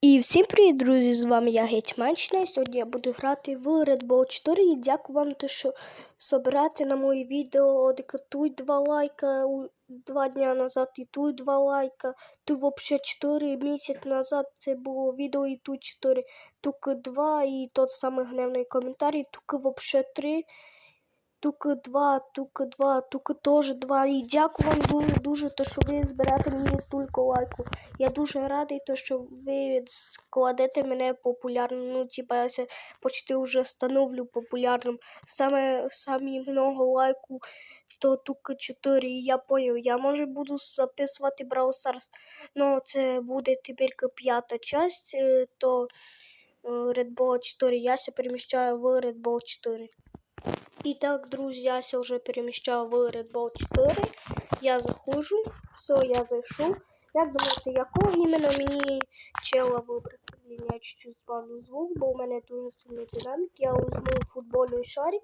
І всім привіт, друзі! З вами я Гетьманщина. І Сьогодні я буду грати в Red Bull 4 і дякую вам, те, що собирати на моє відео. Тут два лайка у- два дня назад, і тут два лайка. Тут взагалі 4 місяці назад це було відео, і тут 4. Тук 2 і тот самий гневний коментарі. Тук взагалі 3. Тук 2, тук 2, тук теж 2. І дякую вам дуже-дуже, то, що ви зберете мені стільки лайку. Я дуже радий, то, що ви складете мене популярним. Ну, типа, я ся почти вже становлю популярним. Саме самі много лайку, то тільки 4. І я поняв, я може буду записувати Brawl Stars, но це буде тепер п'ята часть, е, то е, Red Bull 4. Я ся переміщаю в Red Bull 4. І так, друзі, я ся вже переміщаю в Red Bull 4. Я заходжу, все, я зайшов. Як думаєте, якого іменно мені чела вибрати? Блін, я чуть-чуть збавлю звук, бо у мене дуже сильний динамік. Я візьму футбольний шарик.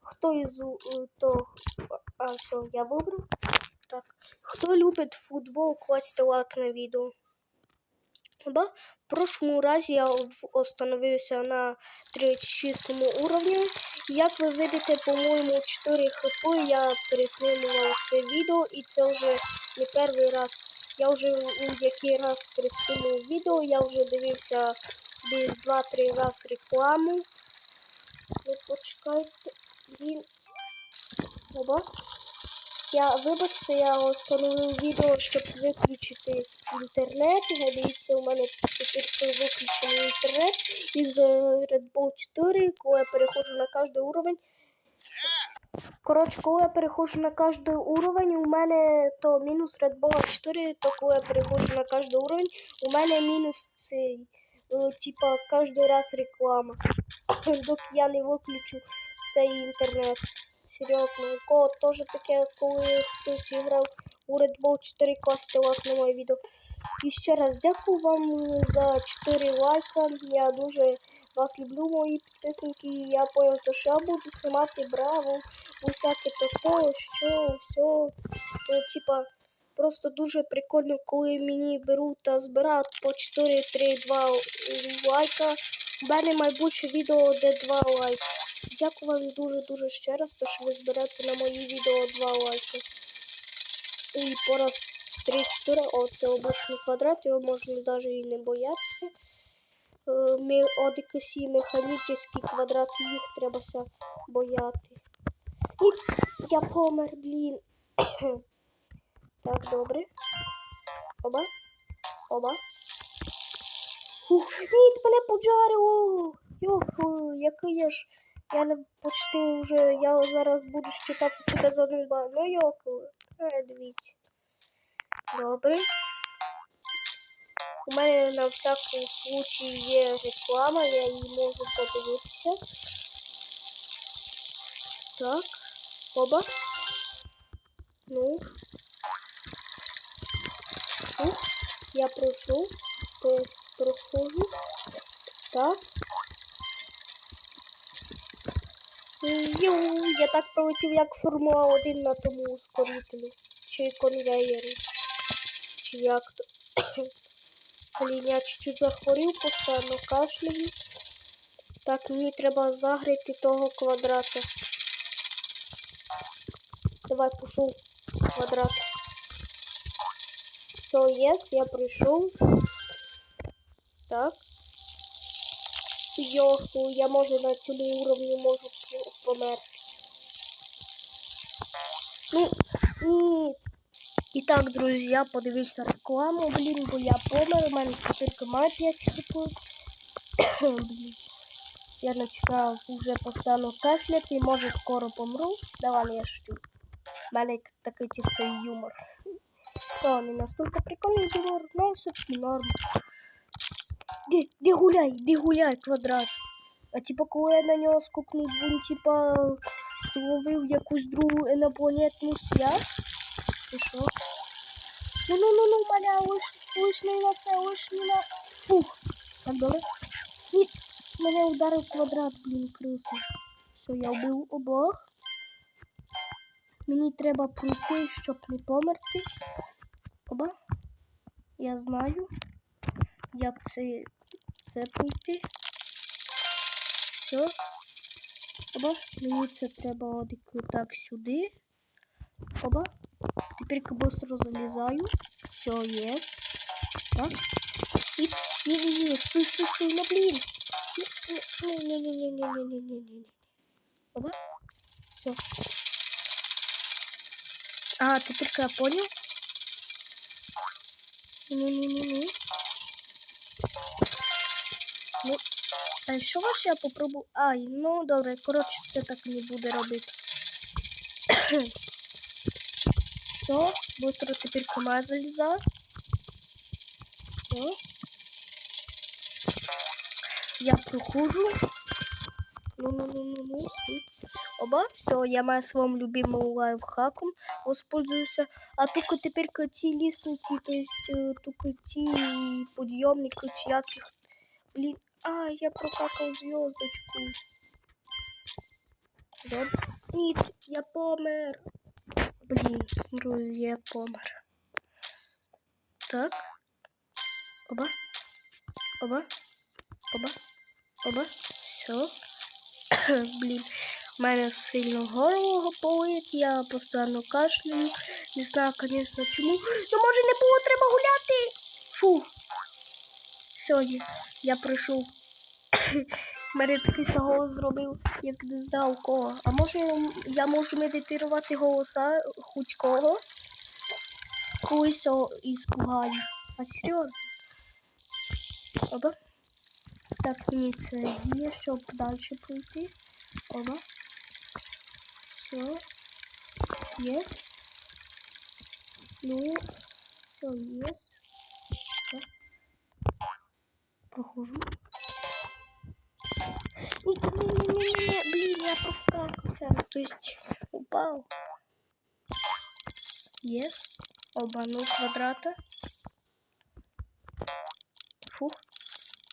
Хто із то. А, все, я вибрав. Так. Хто любить футбол, класьте лайк на відео. Да? В прошлому разі я остановився на 36 уровні. Як ви видите, по-моєму, 4 хп я переснімував це відео, і це вже не перший раз. Я вже який раз переснімував відео, я вже дивився десь 2-3 рази рекламу. Ви почекайте. Він. Оба. Я, вибачте, я встановив відео, щоб виключити інтернет. Я дивіться, у мене виключений інтернет із е, Red Bull 4, коли я переходжу на кожен уровень. Коротше, коли я переходжу на кожен уровень, у мене то мінус Red Bull 4, то коли я переходжу на кожен уровень, у мене мінус цей, е, типа, кожен раз реклама. Доки я не виключу цей інтернет. Серйозно, у кого теж таке, коли хтось грав у Red Bull 4 класти лайк на моє відео. І ще раз дякую вам за 4 лайка. Я дуже вас люблю, мої підписники. Я понял, що я буду знімати браво, усяке таке, що, все. Типа, просто дуже прикольно, коли мені беруть та збирають по 4, 3, 2 лайка. У мене майбутнє відео, де 2 лайка. Дякую вам дуже-дуже ще раз, то, що ви зберете на мої відео 2 лайки. І по раз 3-4, о, це обичний квадрат, його можна навіть і не боятися. Е, Ми одикасі механічний квадрат, їх треба ся бояти. І я помер, блін. так, добре. Оба. Оба. Ух, ні, мене поджарило. Йох, е, який я ж. Я не почти вже. Я зараз буду считати себе за нуба. Ну йок. Е, дивіться. Добре. У мене на всякий случай є реклама, я її можу подивитися. Так. Оба. Ну. Ух, я пройшов. То есть проходжу. Так. Ю, я так пролетів, як Формула 1 на тому ускорителю. Чи конвеєрі. Чи як то. Блін, я чуть-чуть захворів, постійно кашляю. Так, мені треба загрити того квадрата. Давай пішов квадрат. Все, єс, я прийшов. Так. Йоху, я можу на цьому уровні можу по- померти. Ну, ні. І так, друзі, я подивився рекламу, блін, бо я помер, у мене тепер має 5 хп. Блін. Я починав вже постійно кашляти, може скоро помру. Давай я шучу. У мене такий чистий юмор. То не настільки прикольний юмор, но все-таки норм. Де, де гуляй, де гуляй, квадрат. А типа, коли я на нього скукнув, він типа зловив якусь другу інопланетну связь. І що? Ну ну ну ну маля, лиш, лиш не на це, лиш не на. Фух. Так добре. Ні, мене ударив квадрат, блін, криса. Все, я вбив обох. Мені треба пройти, щоб не померти. Оба. Я знаю як це це пункти. Все. Оба, мені це треба так сюди. Оба. Тепер быстро залізаю. Все, є. Так. І ні-ні-ні, стой, стой, стой, на ну, блін. Ні-ні-ні-ні-ні-ні-ні-ні. Оба. Все. А, тепер я понял. Ні-ні-ні-ні. Ну, а що вас я попробую? Ай, ну добре, коротше, це так не буде робити. Все, быстро тепер кома заліза. Все. Я прохожу. Ну-ну-ну-ну-ну. Оба, все, я маю своим любимым лайфхаком воспользуюся. а только теперь эти лестницы, то есть э, только ти подъемник, как. Блин, а, я прокакал звездочку. Да? Нет, я помер. Блин, друзья, помер. Так. Оба. Оба. Оба. Оба. Все. Блин. У мене сильно горло болить, я постійно кашляю. Не знаю, звісно, чому. Ну може не було, треба гуляти. Фу. Сьогодні я прийшов. Мене такий голос зробив, як не знав кого. А може я можу медитувати голоса хоч кого? Колись і спугаю. А серйозно? Оба. Так, мені це є, щоб далі пройти. Оба. Все. Есть. Ну, все есть. Так. Прохожу. Не-не-не-не-не, блин, я проскакался. То есть упал. Есть. Обманул квадрата. Фух.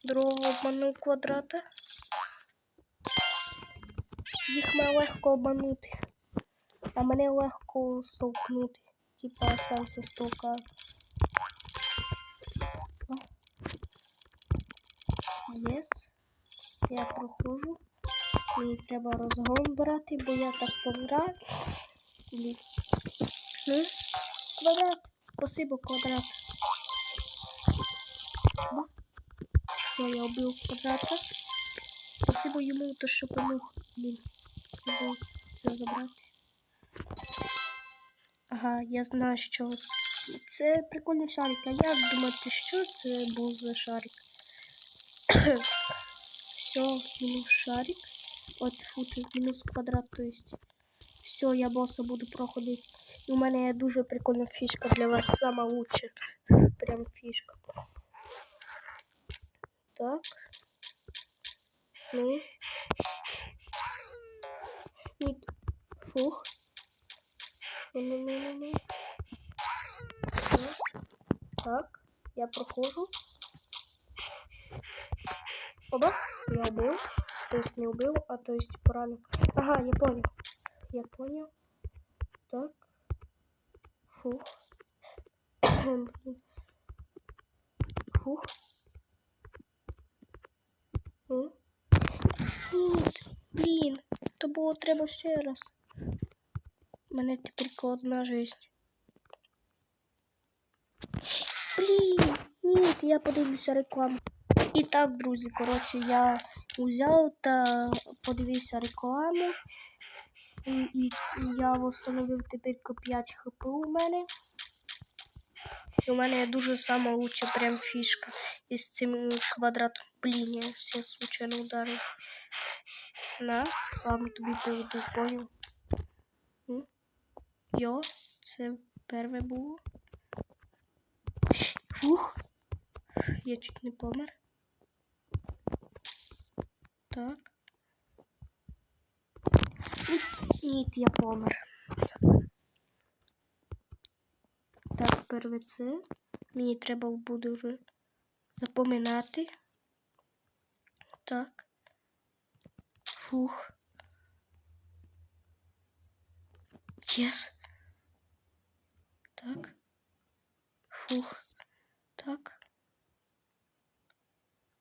Другого обманув квадрата. Їх має легко обманути. А мене легко стовкнути. Типа сам це стовкав. Єс. Я проходжу. Мені треба розгон брати, бо я так пограю. Квадрат. Спасибо, квадрат. Ба. Все, я убил квадрата. Спасибо йому, то що помог. Блін. Забув це забрати. Ага, я знаю, що це прикольний шарик. А як думаєте, що це був за шарик? Все, мінус шарик. От фут мінус квадрат, то есть. Все, я босса буду проходити. І у мене є дуже прикольна фішка для вас. Сама лучша. Прям фішка. Так. Ну. Фух. Так, я прохожу. Оба, я убил. То есть не убил, а то есть правильно. Ага, я понял. Я понял. Так. Фух. Фух. Ну. Нет, блин. То було треба ще раз. У мене тепер одна жизнь. Блін, ні, я подивлюся рекламу. І так, друзі, коротше, я взяв та подивився рекламу. І, і, я встановив тепер 5 хп у мене. І у мене дуже сама лучша прям фішка із цим квадратом. Блін, я все случайно ударив. На, ладно, тобі поведу. Йо, це перше було. Фух. Я чуть не помер. Так. Ні, я помер. Так, перше це. Мені треба буде вже запоминати. Так. Фух. Єс. Так. Фух. Так.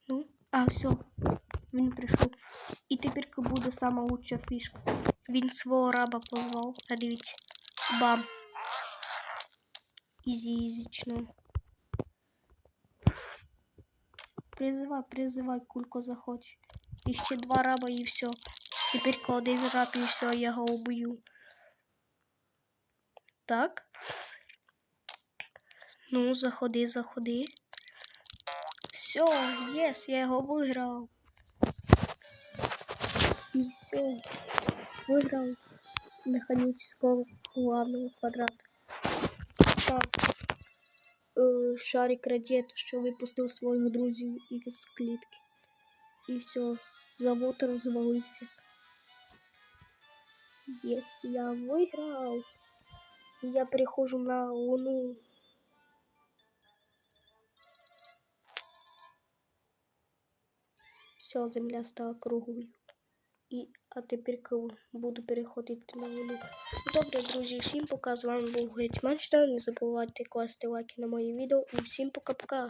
Ну, А, все. Він прийшов. І тепер буде сама лучша фішка. Він свого раба позвав. А дивіться. Бам. Ізі, ізічно. Призивай, призивай, кулько захоче. І ще два раба і все. Тепер один раб і все, я його убью. Так. Ну, заходи, заходи. Все, єс, я його виграв. І все. Виграв механического главного квадрата. Так. Е, Шарик радіє, що випустив своїх друзів із клітки. І все, завод розвалився. Єс, я виграв. Я перехожу на луну. Все, земля стала круглою. І, а тепер буду переходити на луну. Добре, друзі, всім пока. З вами був Гетьманщина. Не забувайте класти лайки на мої відео. І всім пока-пока.